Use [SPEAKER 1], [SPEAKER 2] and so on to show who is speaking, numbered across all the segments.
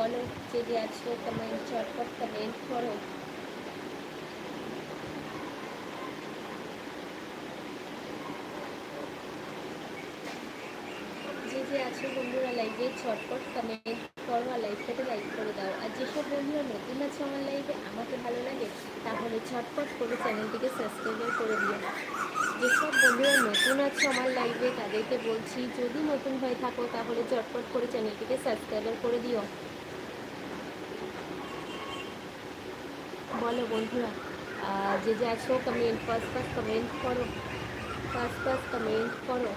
[SPEAKER 1] বলো যে যে আছো কমেন্ট চটপট কমেন্ট করো। যে আছো বন্ধুরা লাইভে কমেন্ট করো আর লাইভটাকে লাইক করে দাও। আর যেসব বন্ধুরা নতুন আছে আমার লাইভে আমাকে ভালো লাগে, তাহলে চটপট করে চ্যানেলটিকে সাবস্ক্রাইব করে দিও। যেসব বন্ধুরা নতুন আছে আমার লাইভে তাদেরকে বলছি, যদি নতুন হয়ে থাকো, তাহলে চটপট করে চ্যানেলটিকে সাবস্ক্রাইব করে দিও। বলো, বন্ধুরা যে যে আছো কমেন্ট ফার্স্ট ফার্স্ট কমেন্ট করো ফার্স্ট ফার্স্ট কমেন্ট করো।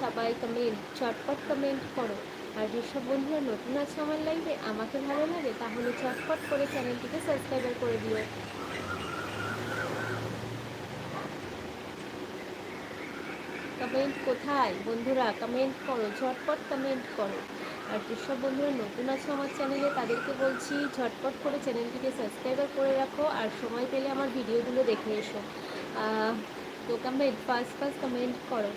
[SPEAKER 1] সবাই কমেন্ট চটপট কমেন্ট করো। আর যেসব বন্ধুরা নতুন আছে আমার লাইভে আমাকে ভালো লাগে, তাহলে চটপট করে চ্যানেলটিকে সাবস্ক্রাইব করে দিও। কমেন্ট কোথায়? বন্ধুরা কমেন্ট করো, ঝটপট কমেন্ট করো। আর যেসব বন্ধুরা, নতুন আছে আমার চ্যানেলে তাদেরকে বলছি, ঝটপট করে চ্যানেলটিকে সাবস্ক্রাইবার করে রাখো আর সময় পেলে আমার ভিডিওগুলো দেখে এসো। তো কমেন্ট ফার্স্ট ফার্স্ট কমেন্ট করো।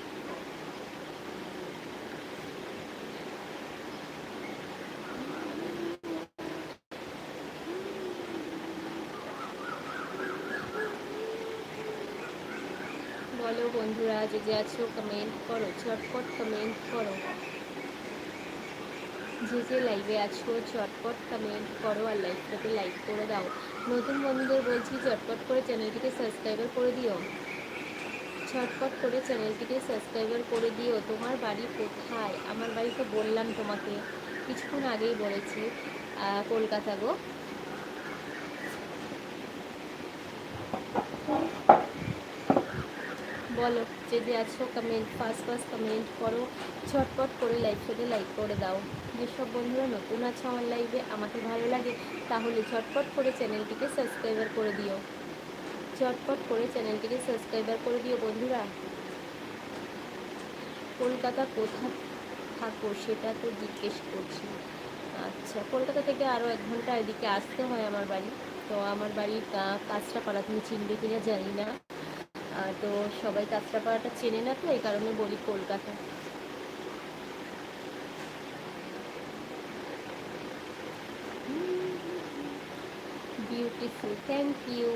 [SPEAKER 1] বলো বন্ধুরা, যে যে আছো কমেন্ট করো, চটপট কমেন্ট করো। যে যে লাইভে আছো, চটপট কমেন্ট করো আর লাইভটাকে লাইক করে দাও। নতুন বন্ধুদের বলছি, চটপট করে চ্যানেলটিকে সাবস্ক্রাইবার করে দিও। চটপট করে চ্যানেলটিকে সাবস্ক্রাইবার করে দিও। তোমার বাড়ি কোথায়? আমার বাড়ি তো বললাম তোমাকে, কিছুক্ষণ আগেই বলেছি কলকাতা গো। বলো যে যে আছো কমেন্ট ফার্স্ট ফার্স্ট কমেন্ট করো। ঝটপট করে লাইভটাকে লাইক করে দাও। যেসব বন্ধুরা নতুন আছে আমার লাইভে আমাকে ভালো লাগে, তাহলে ঝটপট করে চ্যানেলটিকে সাবস্ক্রাইবার করে দিও। ঝটপট করে চ্যানেলটিকে সাবস্ক্রাইবার করে দিও বন্ধুরা। কলকাতা কোথায় থাকো সেটা তো জিজ্ঞেস করছি। আচ্ছা কলকাতা থেকে আরও এক ঘণ্টা এদিকে আসতে হয় আমার বাড়ি। তো আমার বাড়ির কাজটা কাঁচরাপাড়া, তুমি চিনবে কিনা জানি না। তো সবাই কাঁচরাপাড়াটা চেনে না তো, এই কারণে বলি Kolkata. Beautiful thank you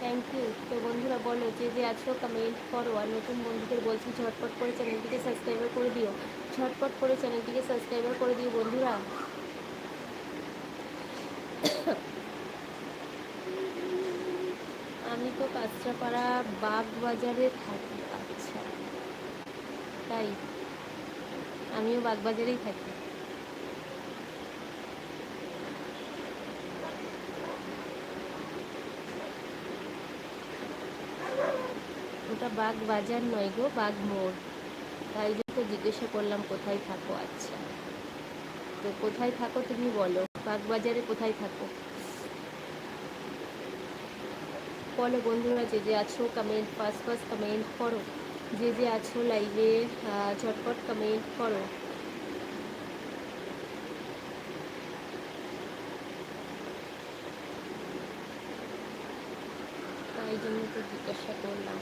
[SPEAKER 1] thank you তো বন্ধুরা, বলো যে যে আছো কমেন্ট করো, আর নতুন বন্ধুদের বলছি, ঝটপট করে চ্যানেলটিকে সাবস্ক্রাইবার করে দিও। ঝটপট করে চ্যানেলটিকে সাবস্ক্রাইবার করে দিও বন্ধুরা আমি তো কাঁচরাপাড়া বাগ বাজারে থাকি আচ্ছা। তাই? আমিও বাগবাজারেই থাকি। ওটা বাগ বাজার নয় গো বাগ মোড় তাই জন্য জিজ্ঞাসা করলাম, কোথায় থাকো? আচ্ছা। তো কোথায় থাকো তুমি বলো? বাগ বাজারে কোথায় থাকো? বলো বন্ধুরা যে যে আছো কমেন্ট ফার্স্ট ফার্স্ট কমেন্ট করো। যে যে আছো লাইভে ঝটপট কমেন্ট করো। তাই জন্য তো জিজ্ঞাসা করলাম,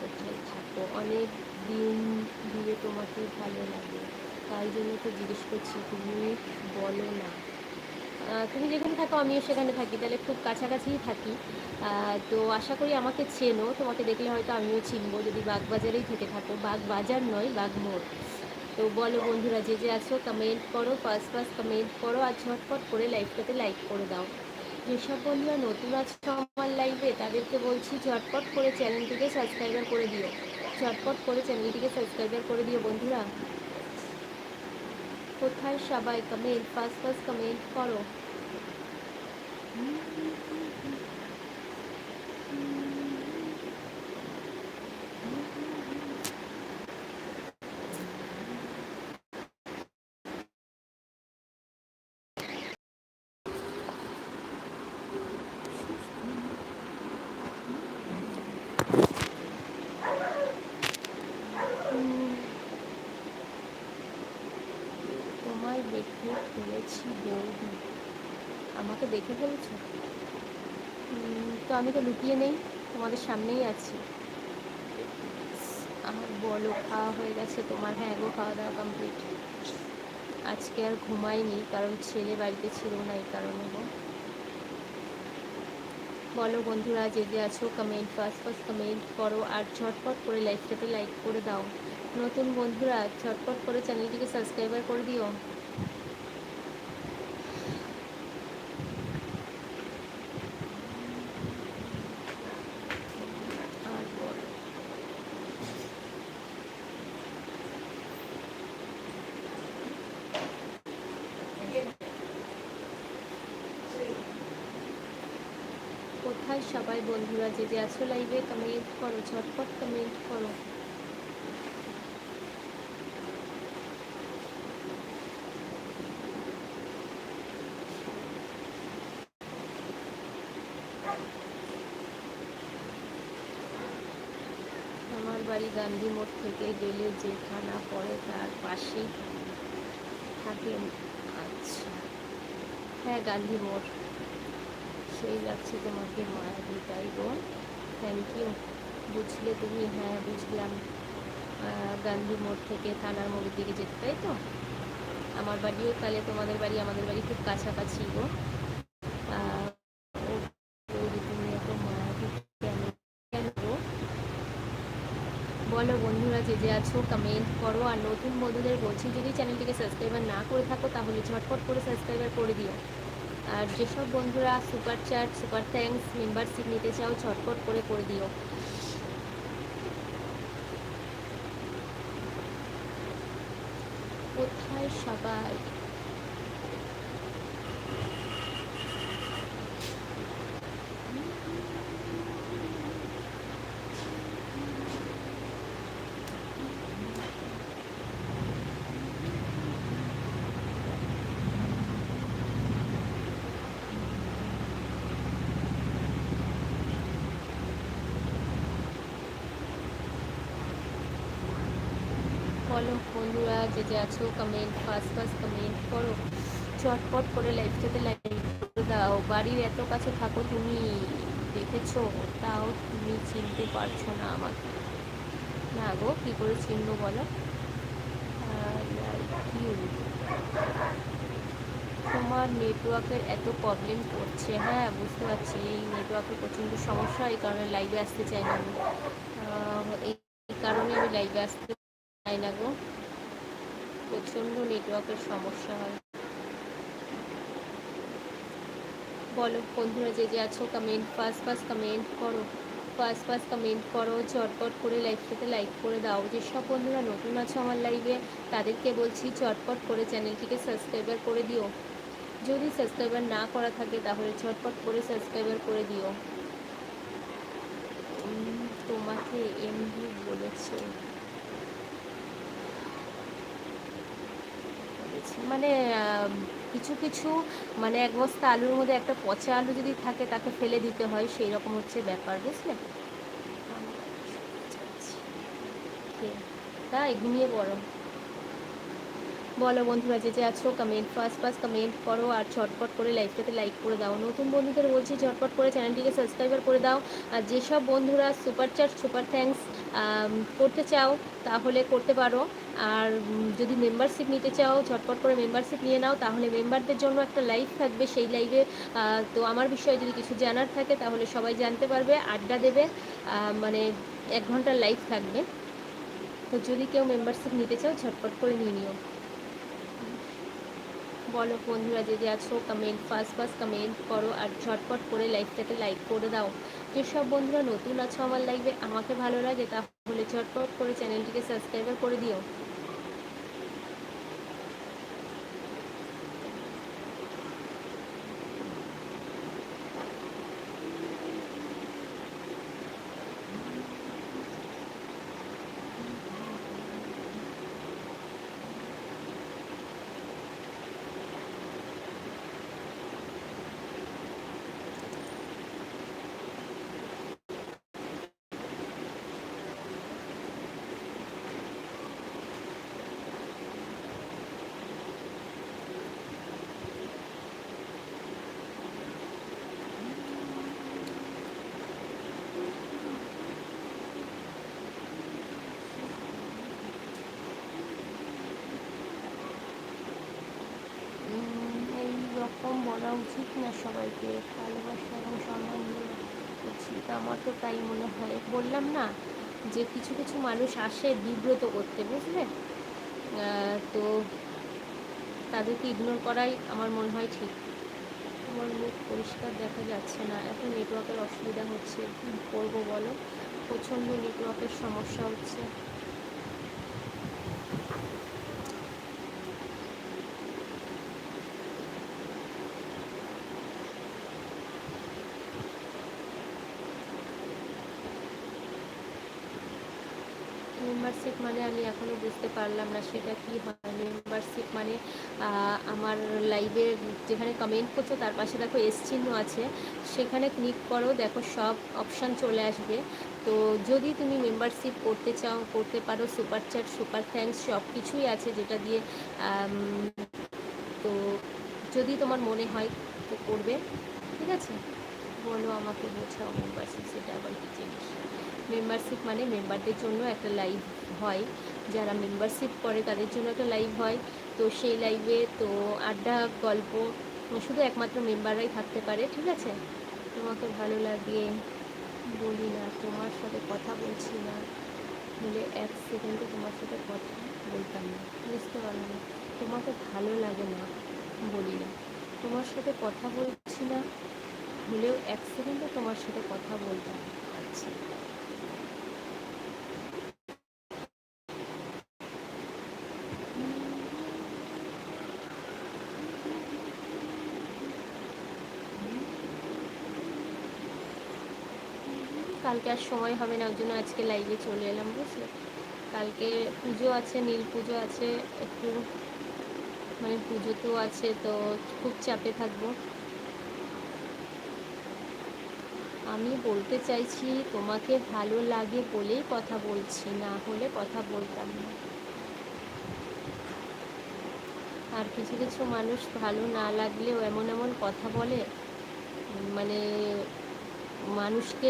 [SPEAKER 1] কোথায় থাকো? অনেক দিন ধরে তোমাকে ভালো লাগে, তাই জন্য তো জিজ্ঞেস করছি, তুমি বলো না। তুমি যেখানে থাকো, আমিও সেখানে থাকি। তাহলে খুব কাছাকাছিই থাকি। তো আশা করি আমাকে চেনো। তোমাকে দেখলে হয়তো আমিও চিনবো। যদি বাগবাজারেই থেকে থাকো, বাগবাজার নয়, বাগমোড়। তো বলো বন্ধুরা, যে যে আছো কমেন্ট করো ফার্স্ট ফার্স্ট কমেন্ট করো, আর ঝটপট করে লাইভটাতে লাইক করে দাও। যেসব বন্ধুরা নতুন আছে আমার লাইভে তাদেরকে বলছি, ঝটপট করে চ্যানেলটিকে সাবস্ক্রাইবার করে দিও। ঝটপট করে চ্যানেলটিকে সাবস্ক্রাইবার করে দিও বন্ধুরা। কোথায় সবাই? কমেন্ট ফার্স্ট ফার্স্ট কমেন্ট করো উম, তোমায় দেখে ফেলেছি বৌদি আমাকে দেখে ফেলেছো উম, তো আমি তো লুকিয়ে নেই, তোমাদের সামনেই আছি। আর বলো, খাওয়া হয়ে গেছে তোমার? হ্যাঁ গো, খাওয়া দাওয়া কমপ্লিট আজকে আর ঘুমাইনি, কারণ ছেলে বাড়িতে ছিল না এই কারণে গো। বলো বন্ধুরা, যে যে আছো কমেন্ট ফার্স্ট ফার্স্ট কমেন্ট করো, আর ঝটপট করে লাইকটাতে লাইক করে দাও। নতুন বন্ধুরা, ঝটপট করে চ্যানেলটিকে সাবস্ক্রাইবার করে দিও আর বলো কোথায় সবাই বন্ধুরা যে যে আছো লাইভে কমেন্ট করো, ঝটপট কমেন্ট করো। আমার বাড়ি গান্ধী মোড় থেকে গেলে যে থানা পড়ে তার পাশেই থাকে আচ্ছা। হ্যাঁ গান্ধী মোড়। সেই লাগছে তোমাকে মায়াবি তাই গো থ্যাংক ইউ বুঝলে তুমি হ্যাঁ বুঝলাম। গান্ধী মোড় থেকে থানার মোড়ের দিকে যেতে, তাই তো? আমার বাড়িও তাহলে তোমাদের বাড়ি, আমাদের বাড়ি খুব কাছাকাছি গো? বলো বন্ধুরা, যে যে আছো কমেন্ট করো। আর নতুন বন্ধুদের বলছি, যদি চ্যানেলটিকে সাবস্ক্রাইবার না করে থাকো, তাহলে ঝটপট করে সাবস্ক্রাইবার করে দিও। আর যেসব বন্ধুরা super chat, super thanks, membership নিতে চাও ছটফট করে করে দিও। কোথায় সবাই বলো যে আছো কমেন্ট ফার্স্ট ফার্স্ট কমেন্ট করো। চটপট করে লাইফটাতে লাইক করে দাও। বাড়ির এত কাছে থাকো তুমি, দেখেছ? তাও তুমি চিনতে পারছ না আমাকে। না গো, কী করে চিনবো বলো? তোমার নেটওয়ার্কের এত প্রবলেম করছে। হ্যাঁ বুঝতে পারছি। এই নেটওয়ার্কের প্রচণ্ড সমস্যা, এই কারণে লাইভে আসতে চাই না আমি। এই কারণে আমি লাইভে আসতে চাই না গো। প্রচণ্ড নেটওয়ার্কের সমস্যা হয়। বলো বন্ধুরা, যে যে আছো কমেন্ট ফার্স্ট ফার্স্ট কমেন্ট করো। ফার্স্ট ফার্স্ট কমেন্ট করো, চটপট করে লাইভটাতে লাইক করে দাও। যেসব বন্ধুরা নতুন আছো আমার লাইভে তাদেরকে বলছি চটপট করে চ্যানেলটিকে সাবস্ক্রাইবার করে দিও। যদি সাবস্ক্রাইবার না করা থাকে, তাহলে চটপট করে সাবস্ক্রাইবার করে দিও। তোমাকে এমনি বলেছে বলেছে। মানে কিছু কিছু মানে এক বস্তা আলুর মধ্যে একটা পচা আলু যদি থাকে তাকে ফেলে দিতে হয় সেই রকম হচ্ছে ব্যাপার বুঝলে? তাই ঘুমিয়ে পড়ো। বলো বন্ধুরা, যে যে আছো কমেন্ট ফার্স্ট ফার্স্ট কমেন্ট করো আর ঝটপট করে লাইভটাতে লাইক করে দাও। নতুন বন্ধুদের বলছি, ঝটপট করে চ্যানেলটিকে সাবস্ক্রাইবার করে দাও। আর যেসব বন্ধুরা সুপার চ্যাট সুপার থ্যাঙ্কস করতে চাও, তাহলে করতে পারো। আর যদি মেম্বারশিপ নিতে চাও, ঝটপট করে মেম্বারশিপ নিয়ে নাও, তাহলে মেম্বারদের জন্য একটা লাইভ থাকবে সেই লাইভে তো আমার বিষয়ে যদি কিছু জানার থাকে, তাহলে সবাই জানতে পারবে, আড্ডা দেবে মানে এক ঘণ্টার লাইভ থাকবে। তো যদি কেউ মেম্বারশিপ নিতে চাও, ঝটপট করে নিয়ে নিও। বলো বন্ধুরা, যদি আছো কমেন্ট ফার্স্ট ফার্স্ট কমেন্ট করো আর ঝটপট করে লাইভটাকে লাইক করে দাও। যেসব বন্ধুরা নতুন আছো আমার লাইভে আমাকে ভালো লাগে তাহলে ঝটপট করে চ্যানেলটিকে সাবস্ক্রাইবার করে দিও। উচিত না সবাইকে ভালোবাসা এবং সম্মান দিয়ে করছি তা আমার তো তাই মনে হয়। বললাম না যে কিছু কিছু মানুষ আসে বিব্রত করতে, বুঝলে? তো তাদেরকে ইগনোর করাই আমার মনে হয় ঠিক। আমার মুখ পরিষ্কার দেখা যাচ্ছে না। এখন নেটওয়ার্কের অসুবিধা হচ্ছে। কী করব বলো? প্রচণ্ড নেটওয়ার্কের সমস্যা হচ্ছে মেম্বারশিপ মানে আমি এখনও বুঝতে পারলাম না সেটা কি হয় মেম্বারশিপ মানে আমার লাইভে যেখানে কমেন্ট করছ তার পাশে দেখো এস চিহ্ন আছে, সেখানে ক্লিক করো, দেখো সব অপশান চলে আসবে। তো যদি তুমি মেম্বারশিপ করতে চাও, করতে পারো সুপার চ্যাট সুপার থ্যাঙ্কস সব কিছুই আছে যেটা দিয়ে তো যদি তোমার মনে হয় তো করবে, ঠিক আছে? বলো আমাকে বোঝাও মেম্বারশিপ সেটা আবার কি জিনিস? মেম্বারশিপ মানে মেম্বারদের জন্য একটা লাইভ হয়। যারা মেম্বারশিপ করে তাদের জন্য একটা লাইভ হয়। তো সেই লাইভে তো আড্ডা, গল্প শুধু একমাত্র মেম্বাররাই থাকতে পারে, ঠিক আছে? তোমাকে ভালো লাগে, বলি না, তোমার সাথে কথা বলছি না। হলে এক সেকেন্ডে তোমার সাথে কথা বলতাম না, বুঝতে পারলাম না। তোমাকে ভালো লাগে না, বলি না। তোমার সাথে কথা বলছি না হলেও এক সেকেন্ডে তোমার সাথে কথা বলতাম আচ্ছা। কালকে আর সময় হবে না, ওই জন্য আজকে লাইভে চলে এলাম, বুঝলে? কালকে পুজো আছে, নীল পুজো আছে, একটু মানে পুজো তো আছে, তো খুব চাপে থাকব। আমি বলতে চাইছি, তোমাকে ভালো লাগে বলেই কথা বলছি, না হলে কথা বলতাম না। আর কিছু কিছু মানুষ ভালো না লাগলেও এমন এমন কথা বলে মানে মানুষকে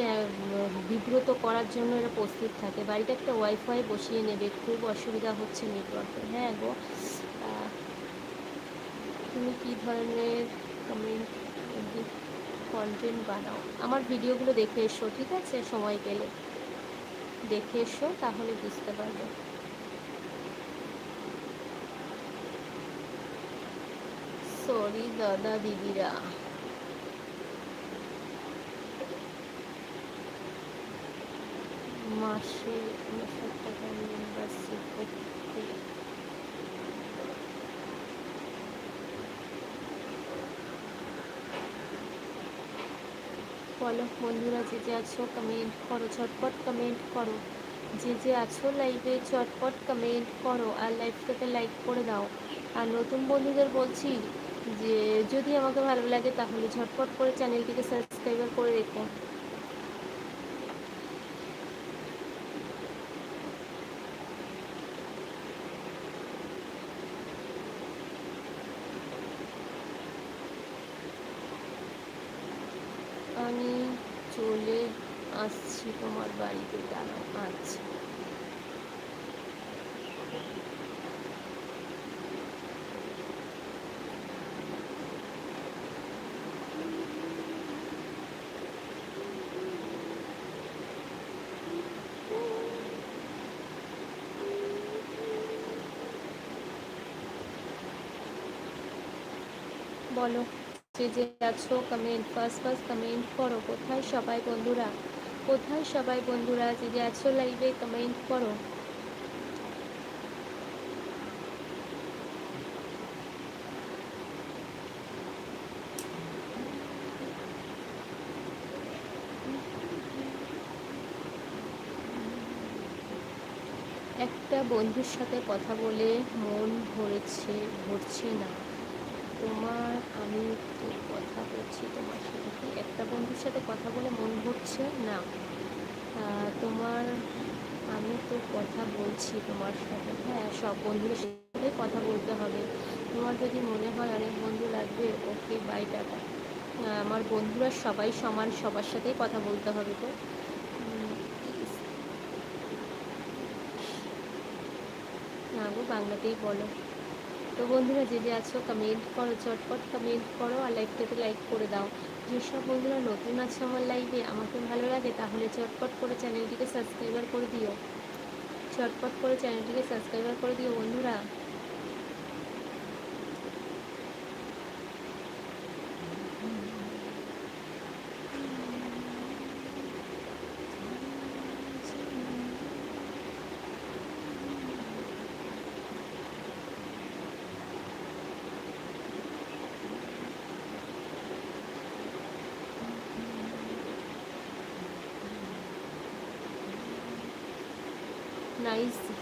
[SPEAKER 1] বিব্রত করার জন্য এরা প্রস্তুত থাকে। বাড়িতে একটা ওয়াইফাই বসিয়ে নেবে, খুব অসুবিধা হচ্ছে নেটওয়ার্কে হ্যাঁ গো। তুমি কী ধরনের কমেন্ট কন্টেন্ট বানাও? আমার ভিডিওগুলো দেখে এসো, ঠিক আছে? সময় পেলে দেখে এসো, তাহলে বুঝতে পারবে। সরি দাদা, দিদিরা। মাসে উনষাট টাকা মেম্বারশিপ করতে। বলো বন্ধুরা, যে যে আছো কমেন্ট করো, ঝটপট কমেন্ট করো। যে যে আছো লাইভে ঝটপট কমেন্ট করো আর লাইভটাকে লাইক করে দাও। আর নতুন বন্ধুদের বলছি যে, যদি আমাকে ভালো লাগে তাহলে ঝটপট করে চ্যানেলটিকে সাবস্ক্রাইবার করে রেখো আমি চলে আসছি তোমার বাড়িতে দাঁড়াও আচ্ছা। বলো, যে যে আছো কমেন্ট ফার্স্ট ফার্স্ট কমেন্ট করো। কোথায় সবাই বন্ধুরা? কোথায় সবাই বন্ধুরা? যে যে আছো লাইভে কমেন্ট করো। একটা বন্ধুর সাথে কথা বলে মন ভরেছে, ভরছে না। তোমার, আমি তো কথা বলছি তোমার সাথে। কি একটা বন্ধুর সাথে কথা বলে মন ভরছে না। তোমার, আমি তো কথা বলছি তোমার সাথে। হ্যাঁ সব বন্ধুদের সাথে কথা বলতে হবে। তোমার যদি মনে হয় অনেক বন্ধু লাগবে, ওকে বাই টাটা। আমার বন্ধুরা সবাই সমান, সবার সাথেই কথা বলতে হবে তো। না গো, বাংলাতেই বলো। তো বন্ধুরা যে যে আছো কমেন্ট করো, চটপট কমেন্ট করো আর লাইভটাতে লাইক করে দাও। যেসব বন্ধুরা নতুন আছে আমার লাইভে আমাকে ভালো লাগে, তাহলে চটপট করে চ্যানেলটিকে সাবস্ক্রাইবার করে দিও। চটপট করে চ্যানেলটিকে সাবস্ক্রাইবার করে দিও বন্ধুরা।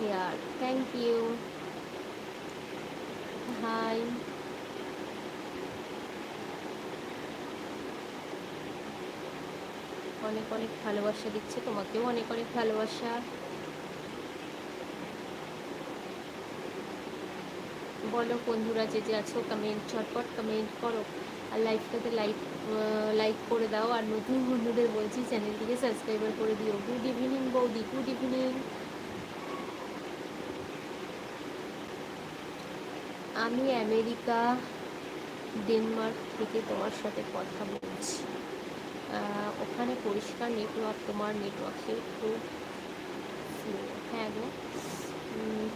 [SPEAKER 1] Hair thank you. Hi. অনেক অনেক ভালোবাসা দিচ্ছে, তোমাকেও অনেক অনেক ভালোবাসা। বলো বন্ধুরা যে যে আছো কমেন্ট চটপট কমেন্ট করো। আর লাইভটাতে লাইক লাইক করে দাও। আর নতুন বন্ধুদের বলছি, চ্যানেলটিকে সাবস্ক্রাইবার করে দিও। গুড ইভিনিং বৌদি। গুড ইভিনিং আমি আমেরিকা, ডেনমার্ক থেকে তোমার সাথে কথা বলছি। ওখানে পরিষ্কার নেটওয়ার্ক তোমার নেটওয়ার্কে একটু হ্যাঁ গো।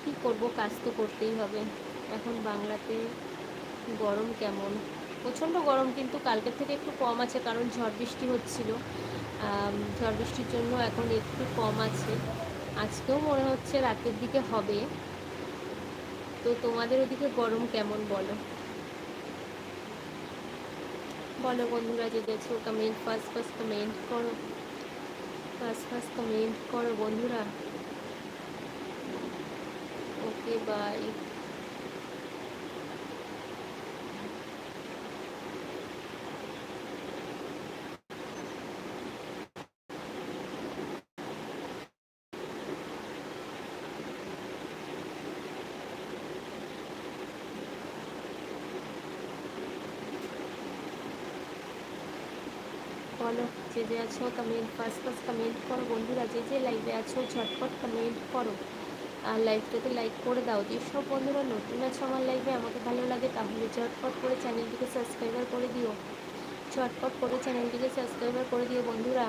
[SPEAKER 1] কী করব? কাজ তো করতেই হবে। এখন বাংলাতে গরম কেমন? প্রচণ্ড গরম, কিন্তু কালকের থেকে একটু কম আছে, কারণ ঝড় বৃষ্টি হচ্ছিল। ঝড় বৃষ্টির জন্য এখন একটু কম আছে। আজকেও মনে হচ্ছে রাতের দিকে হবে। তো তোমাদের ওদিকে গরম কেমন বলো? বলো বন্ধুরা যে দেখছ কমেন্ট ফার্স্ট ফার্স্ট কমেন্ট করো। ফার্স্ট ফার্স্ট কমেন্ট করো বন্ধুরা। ওকে বাই বলো যে যে আছো কমেন্ট ফার্স্ট ফার্স্ট কমেন্ট করো। বন্ধুরা, যে যে লাইভে আছো, ঝটপট কমেন্ট করো। আর লাইভটাতে লাইক করে দাও। যেসব বন্ধুরা নতুন আছো আমার লাইভে আমাকে ভালো লাগে, তাহলে ঝটপট করে চ্যানেলটিকে সাবস্ক্রাইবার করে দিও। ঝটপট করে চ্যানেলটিকে সাবস্ক্রাইবার করে দিও, বন্ধুরা।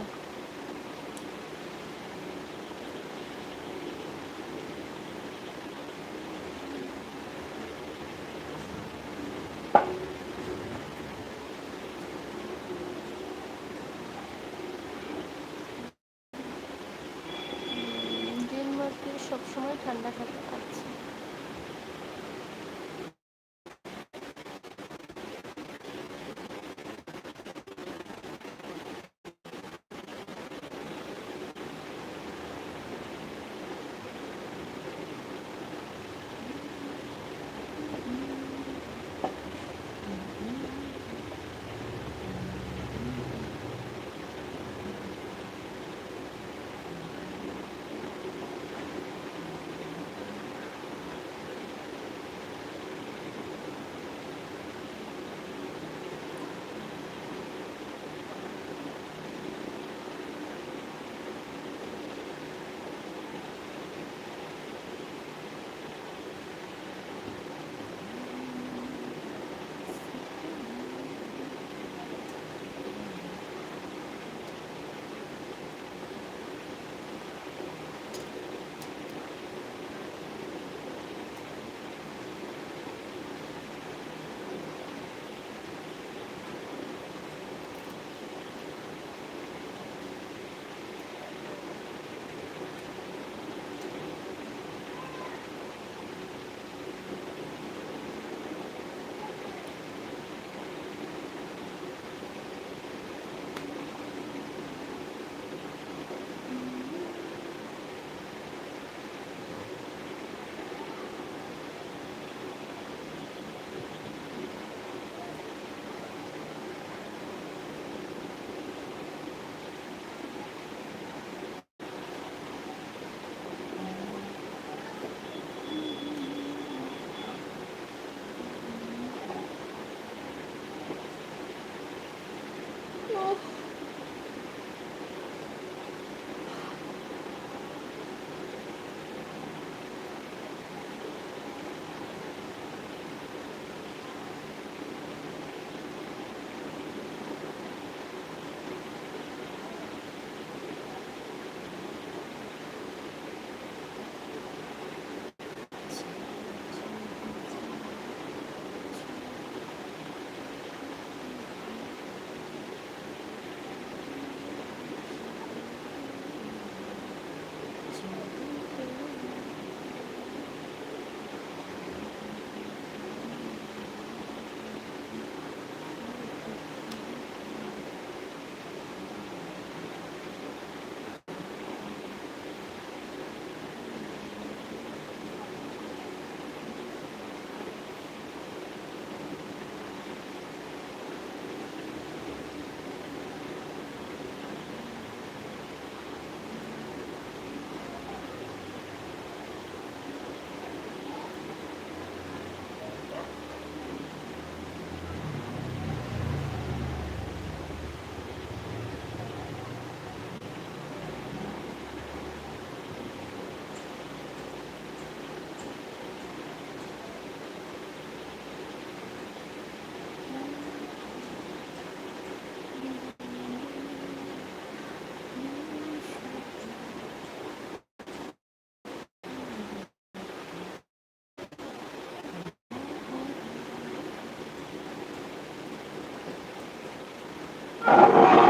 [SPEAKER 1] Thank you.